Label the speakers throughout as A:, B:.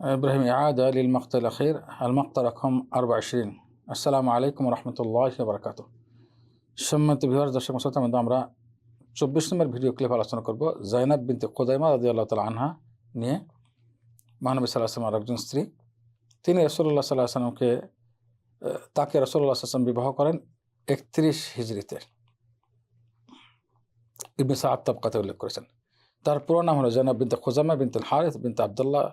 A: إبراهيم إعادة للمقطع الأخير المقطع رقم 24 السلام عليكم ورحمة الله وبركاته সম্মানিত বিহার দর্শক শ্রোতা মধ্যে আমরা চব্বিশ নম্বর ভিডিও ক্লিপ আলোচনা করব জাইনাব বিনতে কোদাইমা রাজি আল্লাহ তালা আনহা নিয়ে মহানবী সাল্লাহ আসলাম আরেকজন স্ত্রী তিনি রসল্লাহ সাল্লাহ আসলামকে তাকে রসল্লাহ আসলাম বিবাহ করেন একত্রিশ হিজড়িতে ইবনে সাহাব তাবকাতে উল্লেখ করেছেন তার পুরো নাম হলো জাইনাব বিনতে খোজামা বিনতে হারিস বিনতে আবদুল্লাহ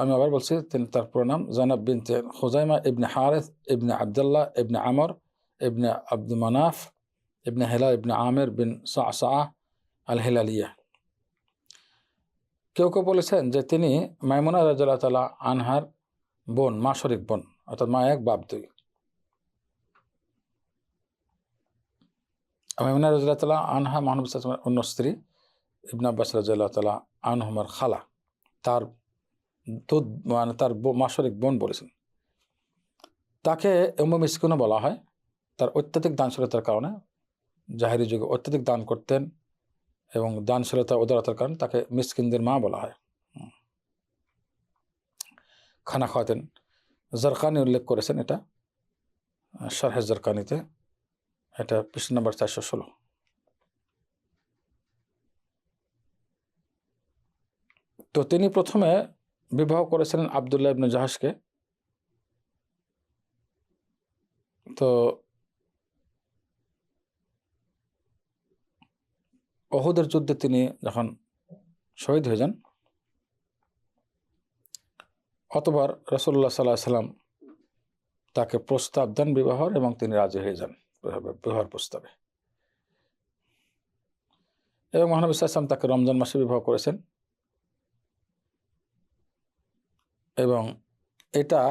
A: আমি আবার বলছি, তিনি তার পুরো নাম জানাব বিনতে খুজাইমা ইবনে হারেস, ইবনে আবদুল্লাহ, ইবনে আমর, ইবনে আব্দুল মানাফ, ইবনে হেলা ইবনে আমের বিন সা আল হেলালিয়া কেউ কেউ বলেছেন যে তিনি মাইমুনা রাজ্লাহ তালা আনহার বোন, মা শরিক বোন, অর্থাৎ মা এক, বাপ দুই। মাইমুনা রাজ্লাহ তালা আনহা মহানব অন্য স্ত্রী ইবনা আব্বাস রাজ্লাহ তালা আনহমার খালা। তার মানে তার মাসরিক বোন বলেছেন। তাকে এম মিসকুনও বলা হয়। তার অত্যাধিক দানশীলতার কারণে জাহেরি যুগে অত্যাধিক দান করতেন এবং দানশীলতা উদারতার কারণে তাকে মিসকিনদের মা বলা হয়। খানা খাওয়াতেন। জরকানি উল্লেখ করেছেন এটা। শারহে জরকানিতে। এটা পৃষ্ঠ নম্বর চারশো ষোলো। তো তিনি প্রথমে বিবাহ করেছিলেন আবদুল্লাহ ইবনে জাহাজকে তো অহুদের যুদ্ধে তিনি যখন শহীদ হয়ে যান, অতবার রসল্লা সাল্লাহ সাল্লাম তাকে প্রস্তাব দেন বিবাহর এবং তিনি রাজি হয়ে যান বিবাহর প্রস্তাবে। এবং মহানবী সাল্লাম তাকে রমজান মাসে বিবাহ করেছেন। এবং এটা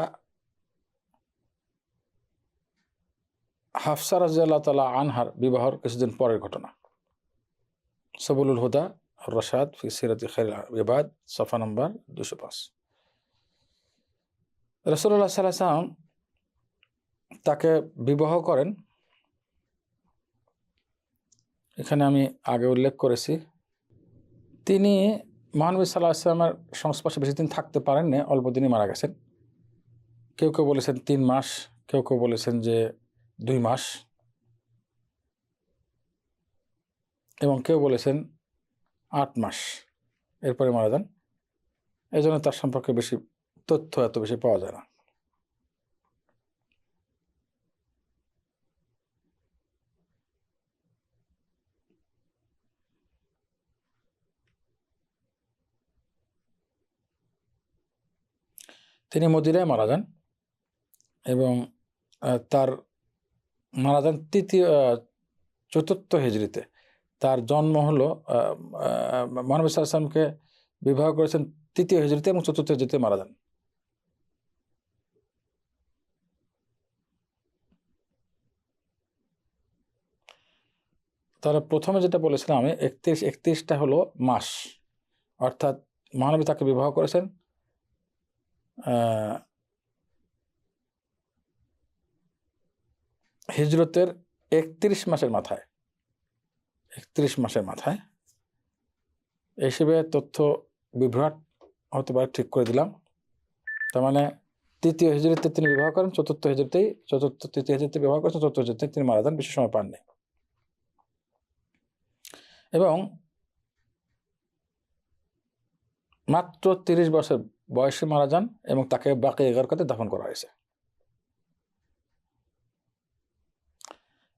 A: হাফসা রাজিয়াল্লাহ তালা আনহার বিবাহর কিছুদিন পরের ঘটনা। সবুলুল হুদা রসাদ ফি সিরাতি খেরাদ সফা নম্বর দুশো পাঁচ। রসুল্লাহ সাল্লাম তাকে বিবাহ করেন। এখানে আমি আগে উল্লেখ করেছি। তিনি মহানবী সাল্লাহ আসলামের সংস্পর্শে বেশি দিন থাকতে পারেননি, অল্প দিনই মারা গেছেন। কেউ কেউ বলেছেন তিন মাস, কেউ কেউ বলেছেন যে দুই মাস। এবং কেউ বলেছেন আট মাস। এরপরে মারা যান। এই জন্য তার সম্পর্কে বেশি তথ্য এত বেশি পাওয়া যায় না। তিনি মারা যান এবং তার মারা যান তৃতীয় চতুর্থ হেজরিতে তার জন্ম হলো মহানবী সাল্লামকে বিবাহ করেছেন তৃতীয় হেজরিতে এবং চতুর্থ হেজরিতে মারা যান। তাহলে প্রথমে যেটা বলেছিলাম আমি, একত্রিশ, একত্রিশটা হলো মাস। অর্থাৎ মহানবী তাকে বিবাহ করেছেন হিজরতের একত্রিশ মাসের মাথায়, একত্রিশ মাসের মাথায় হিসেবে তথ্য বিভ্রাট হতে পারে, ঠিক করে দিলাম। তার মানে তৃতীয় হিজড়িতে তিনি বিবাহ করেন, চতুর্থ হিজড়িতেই চতুর্থ, তৃতীয় হিজড়িতে বিবাহ করেন চতুর্থ হিজড়িতে তিনি মারা যান, বেশি সময় পাননি। এবং মাত্র তিরিশ বছর বয়সে মারা যান এবং তাকে বাকি এগারকাতে দাফন করা হয়েছে।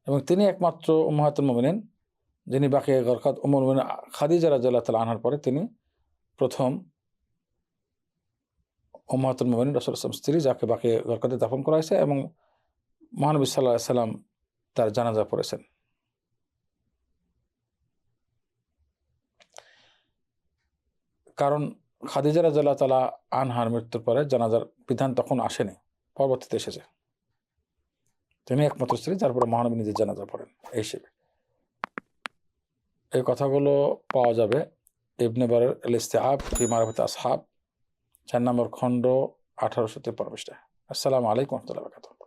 A: এবং তিনি একমাত্র উম্মাহাতুল মোমিনিন, যিনি বাকি এগারকাত উমর মিন খাদিজা রাজ্লাহ তালা আনার পরে তিনি প্রথম উম্মাহাতুল মোমিনিন রসুল আসলাম স্ত্রী যাকে বাকি এগারকাতে দাফন করা হয়েছে এবং মহানবী সাল্লাহ সাল্লাম তার জানাজা পড়েছেন। কারণ খাদিজা রাজাল্লাহ তালা আনহার মৃত্যুর পরে জানাজার বিধান তখন আসেনি, পরবর্তীতে এসেছে। তিনি একমাত্র স্ত্রী, যার পরে মহানবী নিজের জানাজা পড়েন, এই হিসেবে। এই কথাগুলো পাওয়া যাবে ইবনে এল ইস্তেহাব ফি মারফত আসহাব, চার নম্বর খণ্ড আঠারোশো তেপ্পান্ন পৃষ্ঠা আসসালামু আলাইকুম রহমতুল্লাহ